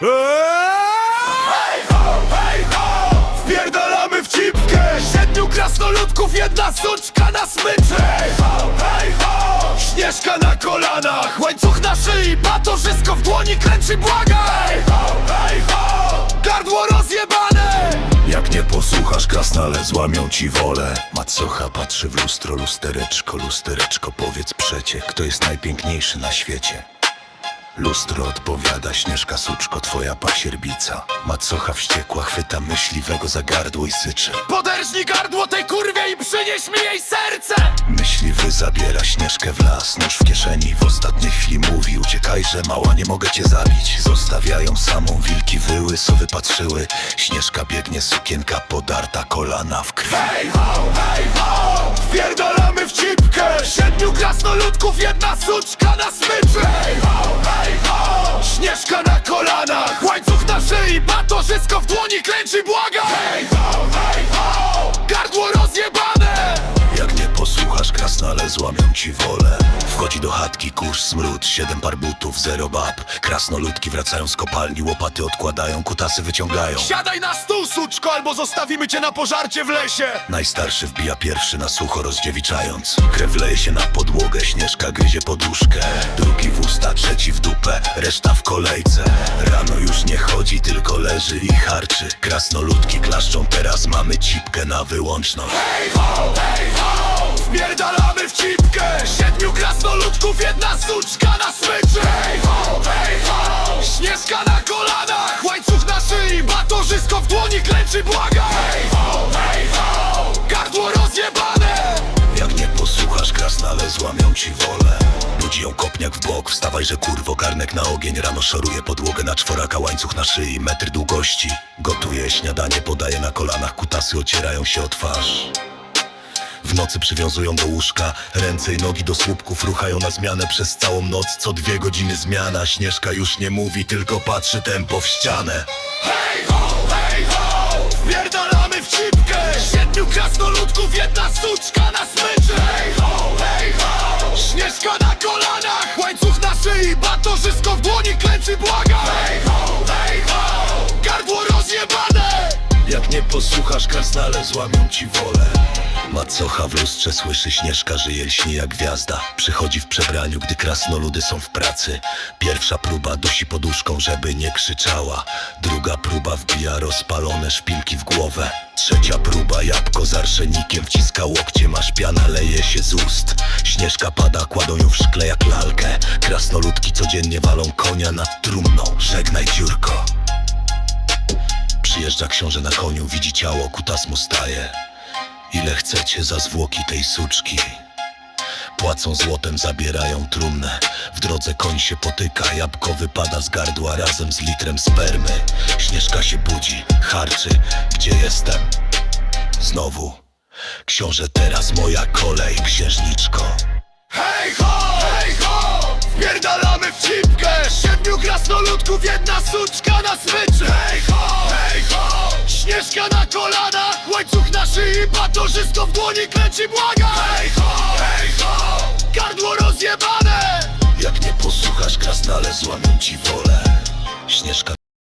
Hej ho, hej ho! Wpierdalamy w cipkę Siedmiu krasnoludków, jedna suczka na smyczy Hej ho, hej ho! Śnieżka na kolanach, łańcuch na szyi Batorzysko w dłoni kręci błaga Hej ho, hej ho! Gardło rozjebane Jak nie posłuchasz krasnale złamią ci wolę Macocha patrzy w lustro, lustereczko, lustereczko Powiedz przecie, kto jest najpiękniejszy na świecie Lustro odpowiada, Śnieżka suczko, twoja pasierbica. Macocha wściekła chwyta myśliwego za gardło i syczy. Poderżnij gardło tej kurwie i przynieś mi jej serce! Myśliwy zabiera Śnieżkę w las, nóż w kieszeni. W ostatniej chwili mówi, uciekaj, że mała, nie mogę cię zabić. Zostawiają samą, wilki wyły, sowy patrzyły Śnieżka biegnie, sukienka podarta, kolana w krwi. Hej ho, hej ho, wpierdalamy w cipkę! Siedmiu krasnoludków, jedna suczka na smyczy Na szyi, batorzysko w dłoni klęczy, błaga Hej ho, hej ho, gardło rozjebane krasnale złamią ci wolę. Wchodzi do chatki kurz, smród, siedem par butów, zero bab. Krasnoludki wracają z kopalni, łopaty odkładają, kutasy wyciągają. Siadaj na stół, suczko, albo zostawimy cię na pożarcie w lesie! Najstarszy wbija pierwszy na sucho rozdziewiczając. Krew leje się na podłogę, Śnieżka gryzie poduszkę. Drugi w usta, trzeci w dupę, reszta w kolejce. Rano już nie chodzi, tylko leży i harczy. Krasnoludki klaszczą, teraz mamy cipkę na wyłączność. Hej ho, hej ho, wpierdalamy w cipkę. Siedmiu krasnoludków, jedna suczka na smyczy. Hej ho, hej ho, Śnieżka na kolanach Łańcuch na szyi, batorzysko w dłoni klęczy, błaga. Hej ho, hej ho, gardło rozjebane. Jak nie posłuchasz krasnale złamią ci wolę. Budzi ją kopniak w bok, wstawaj, że kurwo garnek na ogień. Rano szoruje podłogę na czworaka, łańcuch na szyi, metr długości Gotuje śniadanie, podaje na kolanach, kutasy ocierają się o twarz nocy przywiązują do łóżka. Ręce i nogi do słupków ruchają na zmianę przez całą noc. Co dwie godziny zmiana Śnieżka już nie mówi, tylko patrzy tempo w ścianę. Hej ho, hej ho! Wpierdalamy w cipkę! Siedmiu krasnoludków, jedna suczka na smyczy! Hej ho, hej ho! Śnieżka na kolanach Łańcuch na szyi, batorzysko w dłoni klęczy, błaga nie posłuchasz, krasnale złamią ci wolę. Macocha w lustrze słyszy Śnieżka, żyje lśni jak gwiazda. Przychodzi w przebraniu, gdy krasnoludy są w pracy. Pierwsza próba dusi poduszką, żeby nie krzyczała. Druga próba wbija rozpalone szpilki w głowę. Trzecia próba, jabłko z arszenikiem Wciska łokcie, masz piana, leje się z ust. Śnieżka pada, kładą ją w szkle jak lalkę. Krasnoludki codziennie walą konia nad trumną. Żegnaj dziurko Przyjeżdża książę na koniu, widzi ciało, kutas mu staje. Ile chcecie za zwłoki tej suczki? Płacą złotem, zabierają trumnę. W drodze koń się potyka, jabłko wypada z gardła razem z litrem spermy. Śnieżka się budzi, harczy, gdzie jestem? Znowu. Książę teraz moja kolej, księżniczko. Hej ho, hej ho, wpierdalamy w cipkę! Siedmiu krasnoludków, jedna suczka na smyczy Hej ho, Łańcuch na szyi, batorzysko w dłoni klęci, błaga Hej ho, hej ho, gardło rozjebane. Jak nie posłuchasz, krasnale złamią ci wolę. Śnieżka